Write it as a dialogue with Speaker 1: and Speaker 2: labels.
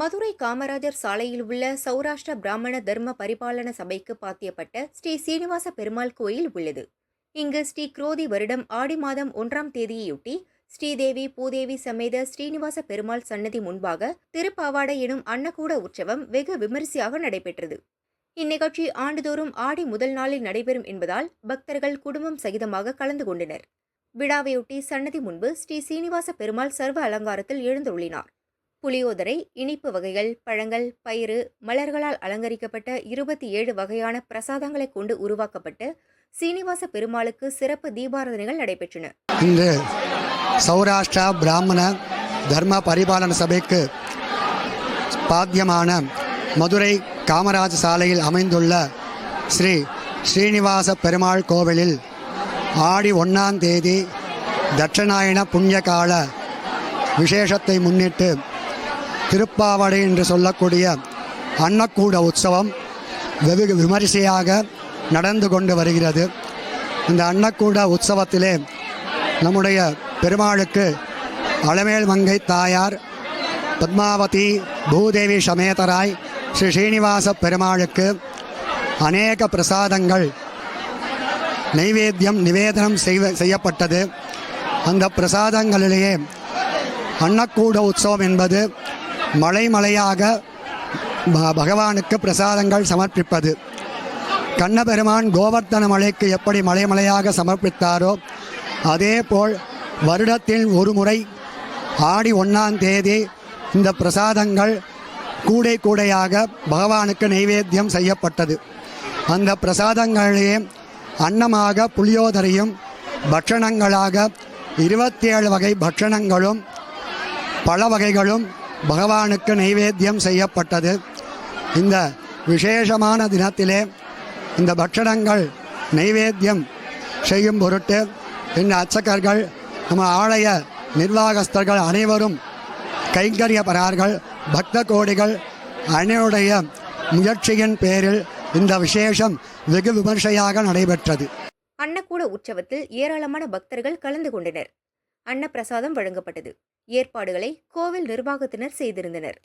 Speaker 1: மதுரை காமராஜர் சாலையில் உள்ள சௌராஷ்டிர பிராமண தர்ம பரிபாலன சபைக்கு பாத்தியப்பட்ட ஸ்ரீ சீனிவாச பெருமாள் கோயில் உள்ளது. இங்கு ஸ்ரீ குரோதி வருடம் ஆடி மாதம் ஒன்றாம் தேதியையொட்டி ஸ்ரீதேவி பூதேவி சமேத ஸ்ரீனிவாச பெருமாள் சன்னதி முன்பாக திருப்பாவாடை எனும் அன்னகூட உற்சவம் வெகு விமரிசையாக நடைபெற்றது. இந்நிகழ்ச்சி ஆண்டுதோறும் ஆடி முதல் நாளில் நடைபெறும் என்பதால் பக்தர்கள் குடும்பம் சகிதமாக கலந்து கொண்டனர். விழாவையொட்டி சன்னதி முன்பு ஸ்ரீ சீனிவாச பெருமாள் சர்வ அலங்காரத்தில் எழுந்துள்ளினார் புளியோதரை இனிப்பு வகைகள் பழங்கள் பயிறு மலர்களால் அலங்கரிக்கப்பட்ட இருபத்தி ஏழு வகையான பிரசாதங்களை கொண்டு உருவாக்கப்பட்டு சீனிவாச பெருமாளுக்கு சிறப்பு தீபாராதனைகள் நடைபெற்றன.
Speaker 2: இன்று சௌராஷ்டிரா பிராமண தர்ம பரிபாலன சபைக்கு பாத்தியமான மதுரை காமராஜ் சாலையில் அமைந்துள்ள ஸ்ரீ ஸ்ரீனிவாச பெருமாள் கோவிலில் ஆடி ஒன்றாம் தேதி தட்சணாயன புண்ணியகால விசேஷத்தை முன்னிட்டு திருப்பாவடை என்று சொல்லக்கூடிய அன்னக்கூட உற்சவம் வெகு விமரிசையாக நடந்து கொண்டு வருகிறது. இந்த அன்னக்கூட உற்சவத்திலே நம்முடைய பெருமாளுக்கு அலமேல் மங்கை தாயார் பத்மாவதி பூதேவி சமேதராய் ஸ்ரீ ஸ்ரீனிவாச பெருமாளுக்கு அநேக பிரசாதங்கள் நைவேத்தியம் நிவேதனம் செய்வ செய்யப்பட்டது. அந்த பிரசாதங்களிலேயே அன்னக்கூட உற்சவம் என்பது மலை மலையாக பகவானுக்கு பிரசாதங்கள் சமர்ப்பிப்பது. கண்ணபெருமான் கோவர்த்தன மலைக்கு எப்படி மலைமலையாக சமர்ப்பித்தாரோ சமர்ப்பித்தாரோ அதேபோல் வருடத்தில் ஒரு முறை ஆடி ஒன்றாம் தேதி இந்த பிரசாதங்கள் கூடை கூடையாக பகவானுக்கு நைவேத்தியம் செய்யப்பட்டது. அந்த பிரசாதங்களிலே அன்னமாக புளியோதரையும் பட்சணங்களாக இருபத்தி ஏழு வகை பட்சணங்களும் பல வகைகளும் பகவானுக்கு நைவேத்தியம் செய்யப்பட்டது. இந்த விசேஷமான தினத்திலே இந்த பட்சணங்கள் நைவேத்தியம் செய்யும் பொருட்டு இந்த அர்ச்சகர்கள் நம்ம ஆலய நிர்வாகஸ்தர்கள் அனைவரும் கைங்கரியப்பரார்கள் பக்த கோடிகள் அனைவருடைய முயற்சியின் பேரில் இந்த விசேஷம் வெகு விமர்சையாக நடைபெற்றது.
Speaker 1: அன்னக்கூட உற்சவத்தில் ஏராளமான பக்தர்கள் கலந்து கொண்டனர். அன்னப்பிரசாதம் வழங்கப்பட்டது. ஏற்பாடுகளை கோவில் நிர்வாகத்தினர் செய்திருந்தனர்.